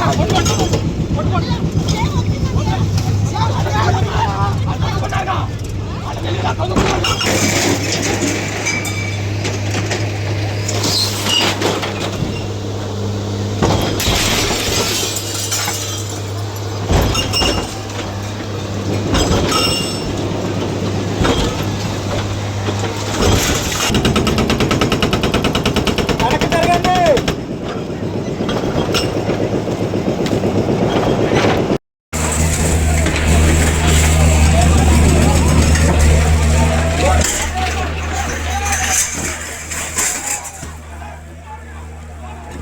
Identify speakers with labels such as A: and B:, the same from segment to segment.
A: కొట్టుకోండి కొట్టుకోండి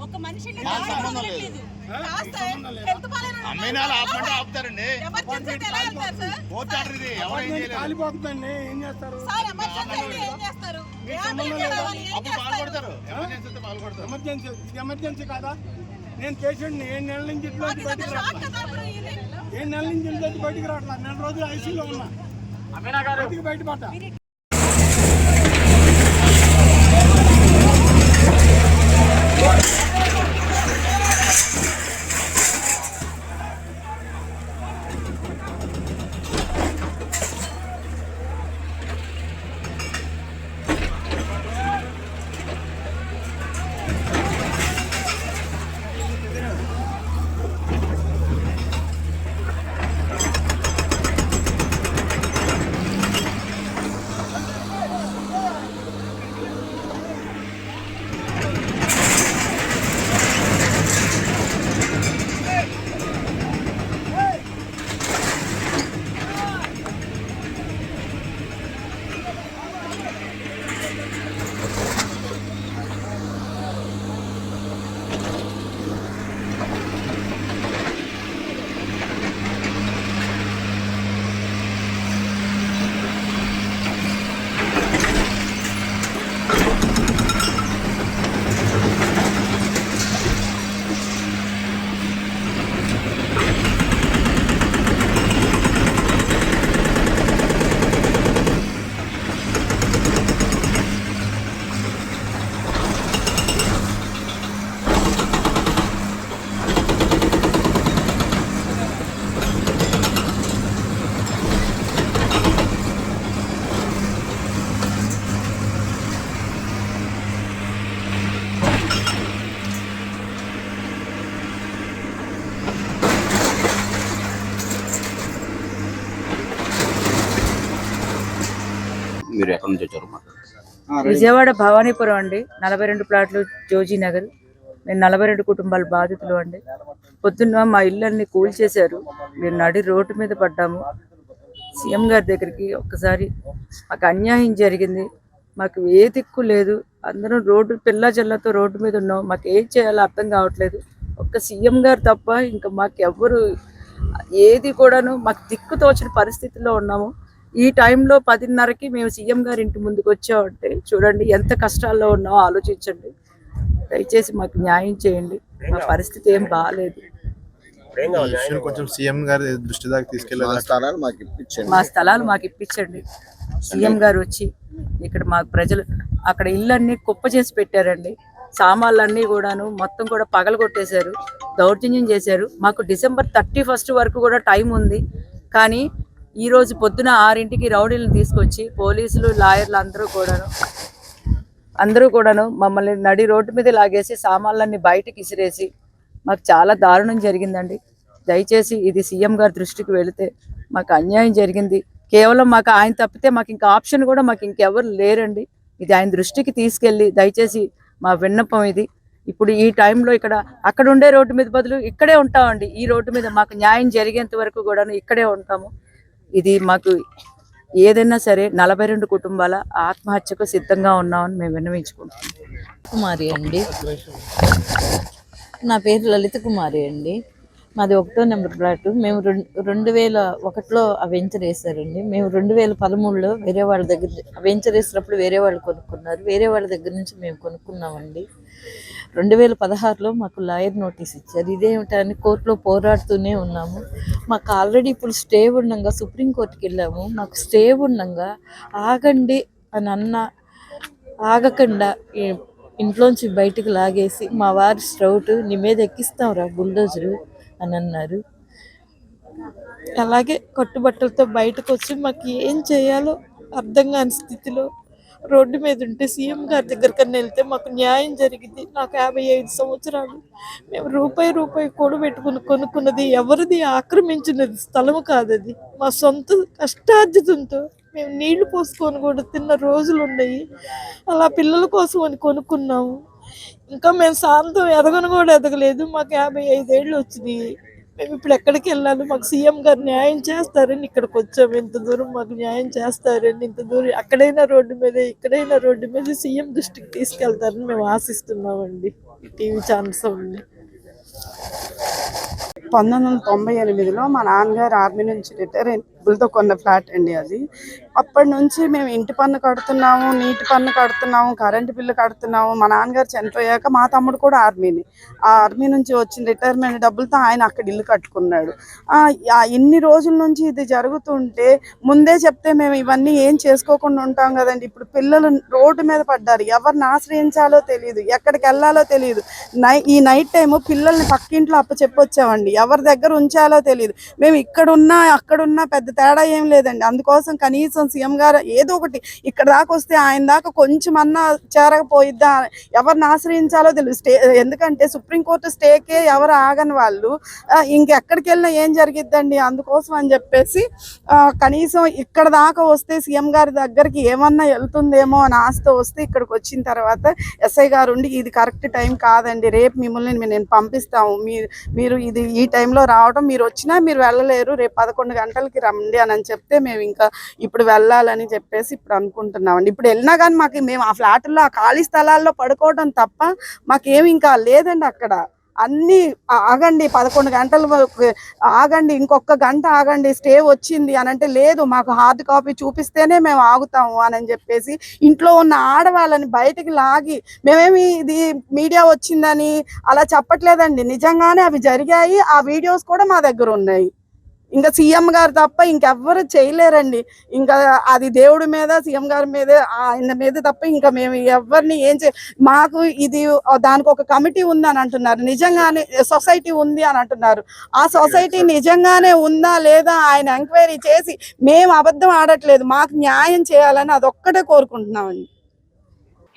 A: ఒక మనిషి
B: ఆపమంటే ఆపుతారండి
A: ఎమర్జెన్సీ
B: ఏం
C: కాలిపోతుందండి ఏం చేస్తారు
A: ఎమర్జెన్సీ
B: ఎమర్జెన్సీ
C: కాదా నేను పేషెంట్ని ఏడు నెలల నుంచి ఇంట్లో
A: అది
C: నుంచి బయటికి
A: షాక్
C: ఏడు నెలల నుంచి ఇంట్లో బయటికి నెల రోజులు ఐసీలో ఉన్నా బయటపడ్డా
D: మీరు ఎక్కడి నుంచి వచ్చారు
E: విజయవాడ భవానీపురం అండి. నలభై రెండు ప్లాట్లు జోజీ నగర్. మేము నలభై రెండు కుటుంబాల బాధితులు అండి. పొద్దున్న మా ఇళ్ళన్ని కూల్చేశారు. మేము నడి రోడ్డు మీద పడ్డాము. సీఎం గారి దగ్గరికి ఒక్కసారి మాకు అన్యాయం జరిగింది. మాకు ఏ దిక్కు లేదు. అందరం రోడ్డు పిల్ల జల్లతో రోడ్డు మీద ఉన్నాం. మాకు ఏం చేయాలో అర్థం కావట్లేదు. ఒక్క సీఎం గారు తప్ప ఇంకా మాకు ఎవ్వరు ఏది కూడాను మాకు దిక్కు తోచిన పరిస్థితిలో ఉన్నాము. ఈ టైంలో పదిన్నరకి మేము సీఎం గారి ఇంటి ముందుకు వచ్చామంటే చూడండి ఎంత కష్టాల్లో ఉన్నామో ఆలోచించండి. దయచేసి మాకు న్యాయం చేయండి. మా పరిస్థితి ఏం బాగాలేదు
F: కొంచెం సీఎం గారి దృష్టి దాకా తీసుకెళ్ళాలి.
G: స్థలాలు మాకు ఇప్పించండి.
E: మా స్థలాలు మాకు ఇప్పించండి. సీఎం గారు వచ్చి ఇక్కడ మాకు ప్రజలు అక్కడ ఇళ్ళన్నీ కుప్ప చేసి పెట్టారండి. సామాన్లన్నీ కూడాను మొత్తం కూడా పగలగొట్టేశారు. దౌర్జన్యం చేశారు. మాకు డిసెంబర్ థర్టీ ఫస్ట్ వరకు కూడా టైం ఉంది. కానీ ఈరోజు పొద్దున ఆరింటికి రౌడీలను తీసుకొచ్చి పోలీసులు లాయర్లు అందరూ కూడాను అందరూ కూడాను మమ్మల్ని నడి రోడ్డు మీద లాగేసి సామాన్లన్నీ బయటకి ఇసిరేసి మాకు చాలా దారుణం జరిగిందండి. దయచేసి ఇది సీఎం గారి దృష్టికి వెళితే మాకు అన్యాయం జరిగింది. కేవలం మాకు ఆయన తప్పితే మాకు ఇంకా ఆప్షన్ కూడా మాకు ఇంకెవరు లేరండి. ఇది ఆయన దృష్టికి తీసుకెళ్ళి దయచేసి మా విన్నపం ఇది. ఇప్పుడు ఈ టైంలో ఇక్కడ అక్కడ ఉండే రోడ్డు మీద బదులు ఇక్కడే ఉంటామండి. ఈ రోడ్డు మీద మాకు న్యాయం జరిగేంత వరకు కూడాను ఇక్కడే ఉంటాము. ఇది మాకు ఏదైనా సరే నలభై రెండు కుటుంబాల ఆత్మహత్యకు సిద్ధంగా ఉన్నామని మేము విన్నవించుకుంటున్నాం.
H: కుమారి అండి. నా పేరు లలిత కుమారి అండి. మాది ఒకటో నెంబర్ ప్లాట్ మేము రెండు రెండు వేల ఒకటిలో ఆ వెంచర్ వేసారండి మేము రెండు వేల పదమూడులో వేరే వాళ్ళ దగ్గర వెంచర్ వేసినప్పుడు వేరే వాళ్ళు కొనుక్కున్నారు. వేరే వాళ్ళ దగ్గర నుంచి మేము కొనుక్కున్నామండి. రెండు వేల పదహారులో మాకు లాయర్ నోటీస్ ఇచ్చారు. ఇదేమిటని కోర్టులో పోరాడుతూనే ఉన్నాము. మాకు ఆల్రెడీ ఇప్పుడు స్టే ఉండగా సుప్రీంకోర్టుకి వెళ్ళాము. మాకు స్టే ఉండగా ఆగండి అని అన్న ఆగకుండా ఇంట్లోంచి బయటకు లాగేసి మా వారి స్ట్రౌట్ నీ మీద ఎక్కిస్తాం రా బుల్డోజరు అని అన్నారు. అలాగే కట్టుబట్టలతో బయటకు వచ్చి మాకు ఏం చేయాలో అర్థం కాని స్థితిలో రోడ్డు మీద ఉంటే సీఎం గారి దగ్గరికన్నా వెళ్తే మాకు న్యాయం జరిగింది. నాకు యాభై ఐదు సంవత్సరాలు. మేము రూపాయి రూపాయి కూడబెట్టుకుని కొనుక్కున్నది ఎవరిది? ఆక్రమించినది స్థలము కాదది. మా సొంత కష్టార్జితంతో మేము నీళ్ళు పోసుకొని కూడా తిన్న రోజులు ఉన్నాయి. అలా పిల్లల కోసం అని కొనుక్కున్నాము. ఇంకా మేము శాంతం ఎదగను కూడా ఎదగలేదు. మాకు యాభై ఐదేళ్ళు వచ్చినాయి. మేము ఇప్పుడు ఎక్కడికి వెళ్ళాలి? మాకు సీఎం గారు న్యాయం చేస్తారని ఇక్కడికి వచ్చాము ఇంత దూరం మాకు న్యాయం చేస్తారని ఇంత దూరం అక్కడైనా రోడ్డు మీద ఇక్కడైనా రోడ్డు మీద సీఎం దృష్టికి తీసుకెళ్తారని మేము ఆశిస్తున్నామండి టీవీ ఛానల్స్ ఉండి
I: పంతొమ్మిది వందల తొంభై ఎనిమిదిలో మా నాన్నగారు ఆర్మీ నుంచి రిటైర్ డబ్బులతో కొన్న ఫ్లాట్ అండి అది. అప్పటి నుంచి మేము ఇంటి పన్ను కడుతున్నాము నీటి పన్ను కడుతున్నాము కరెంటు బిల్లు కడుతున్నాము. మా నాన్నగారు చనిపోయాక మా తమ్ముడు కూడా ఆర్మీని. ఆ ఆర్మీ నుంచి వచ్చిన రిటైర్మెంట్ డబ్బులతో ఆయన అక్కడ ఇల్లు కట్టుకున్నాడు. ఆ, ఇన్ని రోజుల నుంచి ఇది జరుగుతుంటే ముందే చెప్తే మేము ఇవన్నీ ఏం చేసుకోకుండా ఉంటాం కదండి. ఇప్పుడు పిల్లలు రోడ్డు మీద పడ్డారు. ఎవరిని ఆశ్రయించాలో తెలియదు ఎక్కడికి వెళ్ళాలో తెలియదు నై ఈ నైట్ టైం పిల్లల్ని పక్కింట్లో అప్ప చెప్పొచ్చామండి ఎవరి దగ్గర ఉంచాలో తెలియదు మేము ఇక్కడున్నా అక్కడున్నా పెద్ద తేడా ఏం లేదండి. అందుకోసం కనీసం సీఎం గారు ఏదో ఒకటి ఇక్కడ దాకా వస్తే ఆయన దాకా కొంచెం అన్నా చేరకపోయిద్దా ఎవరిని ఆశ్రయించాలో తెలుసు స్టే ఎందుకంటే సుప్రీంకోర్టు స్టేకే ఎవరు ఆగని వాళ్ళు. ఇంకెక్కడికి వెళ్ళినా ఏం జరిగిద్దండి? అందుకోసం అని చెప్పేసి కనీసం ఇక్కడ దాకా వస్తే సీఎం గారి దగ్గరికి ఏమన్నా వెళ్తుందేమో అని ఆశతో వస్తే ఇక్కడికి వచ్చిన తర్వాత ఎస్ఐ గారు ఉండి ఇది కరెక్ట్ టైం కాదండి. రేపు మిమ్మల్ని నేను పంపిస్తాము. మీరు మీరు ఇది ఈ టైంలో రావడం మీరు వచ్చినా మీరు వెళ్ళలేరు. రేపు పదకొండు గంటలకి రండి అని చెప్తే మేము ఇంకా ఇప్పుడు వెళ్ళాలని చెప్పేసి ఇప్పుడు అనుకుంటున్నామండి. ఇప్పుడు వెళ్ళినా కానీ మాకు మేము ఆ ఫ్లాట్లో ఆ ఖాళీ స్థలాల్లో పడుకోవడం తప్ప మాకేమి ఇంకా లేదండి అక్కడ. అన్నీ ఆగండి పదకొండు గంటల వరకు ఆగండి ఇంకొక గంట ఆగండి స్టే వచ్చింది అని అంటే లేదు మాకు హార్డ్ కాపీ చూపిస్తేనే మేము ఆగుతాము అని చెప్పేసి ఇంట్లో ఉన్న ఆడవాళ్ళని బయటికి లాగి మేమేమి ఇది మీడియా వచ్చిందని అలా చెప్పట్లేదండి. నిజంగానే అవి జరిగాయి ఆ వీడియోస్ కూడా మా దగ్గర ఉన్నాయి. ఇంకా సీఎం గారు తప్ప ఇంకెవ్వరు చేయలేరండి. ఇంకా అది దేవుడి మీద సీఎం గారి మీద ఆయన మీద తప్ప ఇంకా మేము ఎవరిని ఏం చే మాకు ఇది దానికి ఒక కమిటీ ఉంది అని అంటున్నారు. నిజంగానే సొసైటీ ఉంది అని అంటున్నారు. ఆ సొసైటీ నిజంగానే ఉందా లేదా ఆయన ఎంక్వైరీ చేసి మేము అబద్ధం ఆడట్లేదు మాకు న్యాయం చేయాలని అదొక్కటే కోరుకుంటున్నామండి.